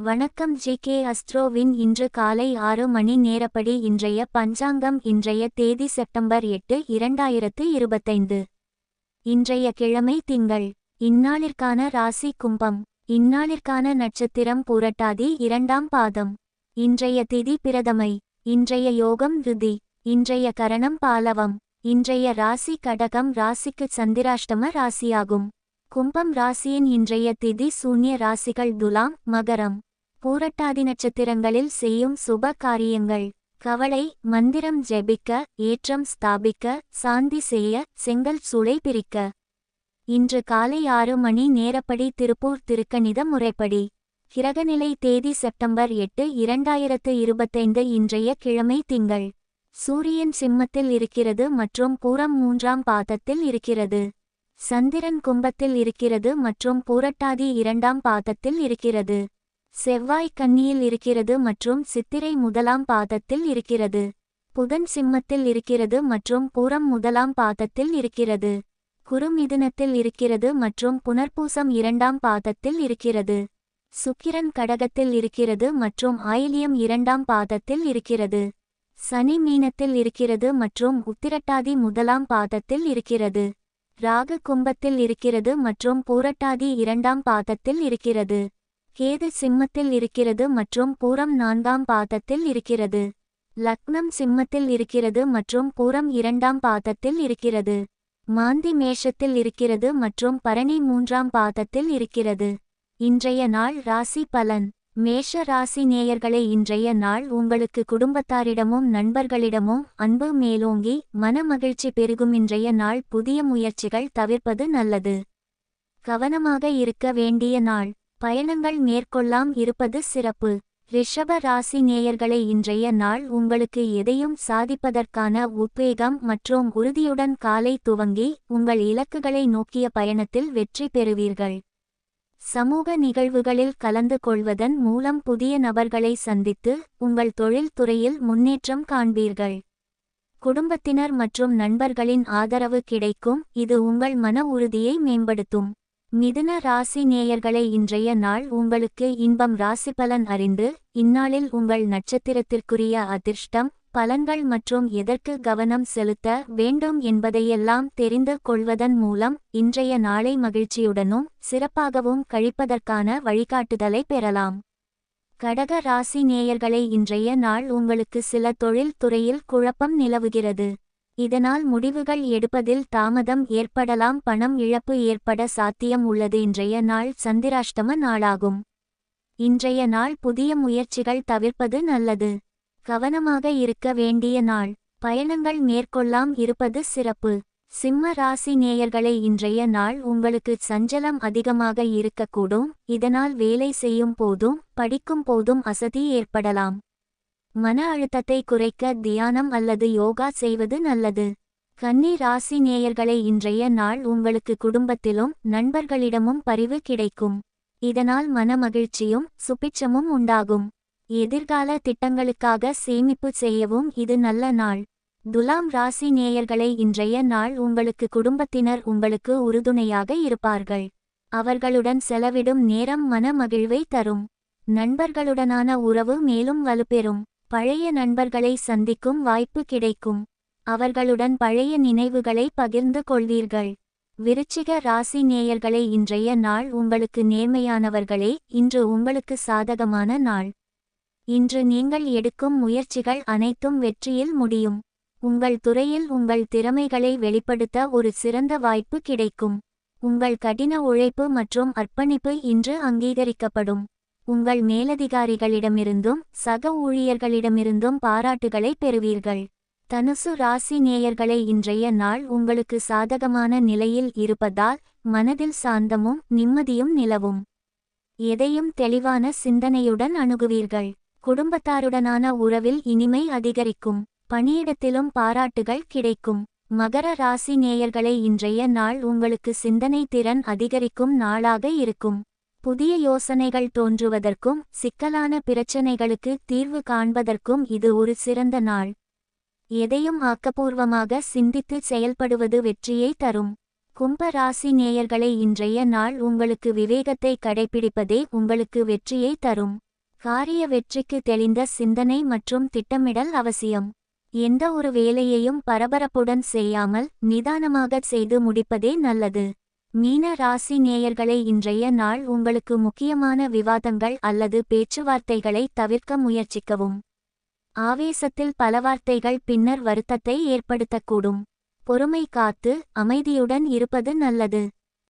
வணக்கம் G K அஸ்ட்ரோவின் இன்று காலை ஆறு மணி நேரப்படி இன்றைய பஞ்சாங்கம் இன்றைய தேதி செப்டம்பர் எட்டு இரண்டாயிரத்து இருபத்தைந்து. இன்றைய கிழமை திங்கள். இந்நாளிற்கான ராசி கும்பம். இந்நாளிற்கான நட்சத்திரம் பூரட்டாதி இரண்டாம் பாதம். இன்றைய திதி பிரதமை. இன்றைய யோகம் ருதி. இன்றைய கரணம் பாலவம். இன்றைய ராசி கடகம் ராசிக்கு சந்திராஷ்டம ராசியாகும். கும்பம் ராசியின் இன்றைய திதி சூன்ய ராசிகள் துலாம் மகரம். பூரட்டாதி நட்சத்திரங்களில் செய்யும் சுப காரியங்கள். கவலை மந்திரம் ஜெபிக்க ஏற்றம் ஸ்தாபிக்க சாந்தி செய்ய செங்கல் சூளை பிரிக்க. இன்று காலை ஆறு மணி நேரப்படி திருப்பூர் திருக்கணித முறைப்படி. கிரகநிலை தேதி செப்டம்பர் எட்டு இரண்டாயிரத்து இருபத்தைந்து இன்றைய கிழமை திங்கள். சூரியன் சிம்மத்தில் இருக்கிறது மற்றும் பூரம் மூன்றாம் பாதத்தில் இருக்கிறது. சந்திரன் கும்பத்தில் இருக்கிறது மற்றும் பூரட்டாதி இரண்டாம் பாதத்தில் இருக்கிறது. செவ்வாய் கன்னியில் இருக்கிறது மற்றும் சித்திரை முதலாம் பாதத்தில் இருக்கிறது. புதன் சிம்மத்தில் இருக்கிறது மற்றும் பூரம் முதலாம் பாதத்தில் இருக்கிறது. குறுமிதுனத்தில் இருக்கிறது மற்றும் புனர்பூசம் இரண்டாம் பாதத்தில் இருக்கிறது. சுக்கிரன் கடகத்தில் இருக்கிறது மற்றும் ஆயிலியம் இரண்டாம் பாதத்தில் இருக்கிறது. சனி மீனத்தில் இருக்கிறது மற்றும் உத்திரட்டாதி முதலாம் பாதத்தில் இருக்கிறது. ராகு கும்பத்தில் இருக்கிறது மற்றும் பூரட்டாதி இரண்டாம் பாதத்தில் இருக்கிறது. கேது சிம்மத்தில் இருக்கிறது மற்றும் பூரம் நான்காம் பாதத்தில் இருக்கிறது. லக்னம் சிம்மத்தில் இருக்கிறது மற்றும் பூரம் இரண்டாம் பாதத்தில் இருக்கிறது. மாந்தி மேஷத்தில் இருக்கிறது மற்றும் பரணி மூன்றாம் பாதத்தில் இருக்கிறது. இன்றைய நாள் ராசி பலன். மேஷ ராசி நேயர்களே இன்றைய நாள் உங்களுக்கு குடும்பத்தாரிடமும் நண்பர்களிடமும் அன்பு மேலோங்கி மனமகிழ்ச்சி பெருகும். இன்றைய நாள் புதிய முயற்சிகள் தவிர்ப்பது நல்லது. கவனமாக இருக்க வேண்டிய நாள். பயணங்கள் மேற்கொள்ளாம் இருப்பது சிறப்பு. ரிஷப ராசி நேயர்களை இன்றைய நாள் உங்களுக்கு எதையும் சாதிப்பதற்கான உத்வேகம் மற்றும் உறுதியுடன் காலை துவங்கி உங்கள் இலக்குகளை நோக்கிய பயணத்தில் வெற்றி பெறுவீர்கள். சமூக நிகழ்வுகளில் கலந்து கொள்வதன் மூலம் புதிய நபர்களை சந்தித்து உங்கள் தொழில் துறையில் முன்னேற்றம் காண்பீர்கள். குடும்பத்தினர் மற்றும் நண்பர்களின் ஆதரவு கிடைக்கும். இது உங்கள் மன உறுதியை மேம்படுத்தும். மிதுன ராசி நேயர்களை இன்றைய நாள் உங்களுக்கு இன்பம் ராசி பலன் அறிந்து இந்நாளில் உங்கள் நட்சத்திரத்திற்குரிய அதிர்ஷ்டம் பலன்கள் மற்றும் எதற்கு கவனம் செலுத்த வேண்டும் என்பதையெல்லாம் தெரிந்து கொள்வதன் மூலம் இன்றைய நாளை மகிழ்ச்சியுடனும் சிறப்பாகவும் கழிப்பதற்கான வழிகாட்டுதலை பெறலாம். கடக ராசி நேயர்களை இன்றைய நாள் உங்களுக்கு சில தொழில் துறையில் குழப்பம் நிலவுகிறது. இதனால் முடிவுகள் எடுப்பதில் தாமதம் ஏற்படலாம் பணம் இழப்பு ஏற்பட சாத்தியம் உள்ளது. இன்றைய நாள் சந்திராஷ்டம நாளாகும். இன்றைய நாள் புதிய முயற்சிகள் தவிர்ப்பது நல்லது. கவனமாக இருக்க வேண்டிய நாள். பயணங்கள் மேற்கொள்ளாம் இருப்பது சிறப்பு. சிம்ம ராசி நேயர்களை இன்றைய நாள் உங்களுக்கு சஞ்சலம் அதிகமாக இருக்கக்கூடும். இதனால் வேலை செய்யும் போதும் படிக்கும் போதும் அசதி ஏற்படலாம். மன அழுத்தத்தை குறைக்க தியானம் அல்லது யோகா செய்வது நல்லது. கன்னி ராசி நேயர்களை இன்றைய நாள் உங்களுக்கு குடும்பத்திலும் நண்பர்களிடமும் பரிவு கிடைக்கும். இதனால் மனமகிழ்ச்சியும் சுபிச்சமும் உண்டாகும். எதிர்கால திட்டங்களுக்காக சேமிப்பு செய்யவும் இது நல்ல நாள். துலாம் ராசி நேயர்களை இன்றைய நாள் உங்களுக்கு குடும்பத்தினர் உங்களுக்கு உறுதுணையாக இருப்பார்கள். அவர்களுடன் செலவிடும் நேரம் மன மகிழ்வை தரும். நண்பர்களுடனான உறவு மேலும் வலுப்பெறும். பழைய நண்பர்களை சந்திக்கும் வாய்ப்பு கிடைக்கும். அவர்களுடன் பழைய நினைவுகளை பகிர்ந்து கொள்வீர்கள். விருச்சிக ராசி நேயர்களை இன்றைய நாள் உங்களுக்கு நேர்மையானவர்களே இன்று உங்களுக்கு சாதகமான நாள். இன்று நீங்கள் எடுக்கும் முயற்சிகள் அனைத்தும் வெற்றியில் முடியும். உங்கள் துறையில் உங்கள் திறமைகளை வெளிப்படுத்த ஒரு சிறந்த வாய்ப்பு கிடைக்கும். உங்கள் கடின உழைப்பு மற்றும் அர்ப்பணிப்பு இன்று அங்கீகரிக்கப்படும். உங்கள் மேலதிகாரிகளிடமிருந்தும் சக ஊழியர்களிடமிருந்தும் பாராட்டுகளை பெறுவீர்கள். தனுசு ராசி நேயர்களை இன்றைய நாள் உங்களுக்கு சாதகமான நிலையில் இருப்பதால் மனதில் சாந்தமும் நிம்மதியும் நிலவும். எதையும் தெளிவான சிந்தனையுடன் அணுகுவீர்கள். குடும்பத்தாருடனான உறவில் இனிமை அதிகரிக்கும். பணியிடத்திலும் பாராட்டுகள் கிடைக்கும். மகர ராசி நேயர்களை இன்றைய நாள் உங்களுக்கு சிந்தனை திறன் அதிகரிக்கும் நாளாக இருக்கும். புதிய யோசனைகள் தோன்றுவதற்கும் சிக்கலான பிரச்சனைகளுக்கு தீர்வு காண்பதற்கும் இது ஒரு சிறந்த நாள். எதையும் ஆக்கப்பூர்வமாக சிந்தித்து செயல்படுவது வெற்றியை தரும். கும்ப ராசி நேயர்களை இன்றைய நாள் உங்களுக்கு விவேகத்தை கடைபிடிப்பதே உங்களுக்கு வெற்றியை தரும். காரிய வெற்றிக்கு தெளிந்த சிந்தனை மற்றும் திட்டமிடல் அவசியம். எந்த ஒரு வேலையையும் பரபரப்புடன் செய்யாமல் நிதானமாகச் செய்து முடிப்பதே நல்லது. மீன ராசி நேயர்களை இன்றைய நாள் உங்களுக்கு முக்கியமான விவாதங்கள் அல்லது பேச்சுவார்த்தைகளை தவிர்க்க முயற்சிக்கவும். ஆவேசத்தில் பல வார்த்தைகள் பின்னர் வருத்தத்தை ஏற்படுத்தக்கூடும். பொறுமை காத்து அமைதியுடன் இருப்பது நல்லது.